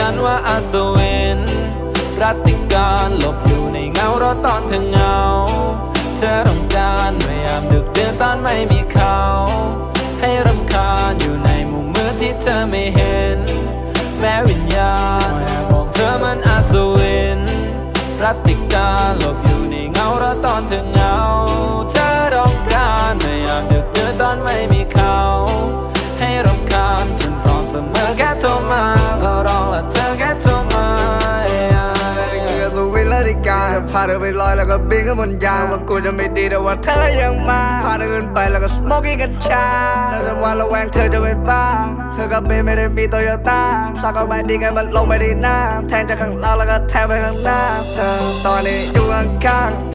ศวินรัติการหลบอยู่ในเงารถตอนเธอเงา เธอต้องการพยายามดึกเดือนตอนไม่มีเขา ให้รำคาญอยู่ในมุมมืดที่เธอไม่เห็น แม้วิญญาณแอบองเธอมันอาศวินรัติการหลบอยู่ในเงารถตอนเธอเงา เธอต้องการพยายามดึกเดือนตอนไม่มีเขา ให้รำคาญฉันพร้อมเสมอแค่ สุวินและดิกาพาเธอไปลอยแล้วก็บินขึ้นบนยางว่ากูจะไม่ดีแต่ว่าเธอยังมาพาเธอขึ้นไปแล้วก็สโมกิ้งกัญชาเธอจะวันระแวงเธอจะเป็นบ้า เธอกับเบนไม่ได้มีโตโยต้าสักก็ไม่ดีไงมันลงไม่ดีหน้า แทงจากข้างล่างแล้วก็แทงไปข้างหน้า เธอตอนนี้อยู่ข้าง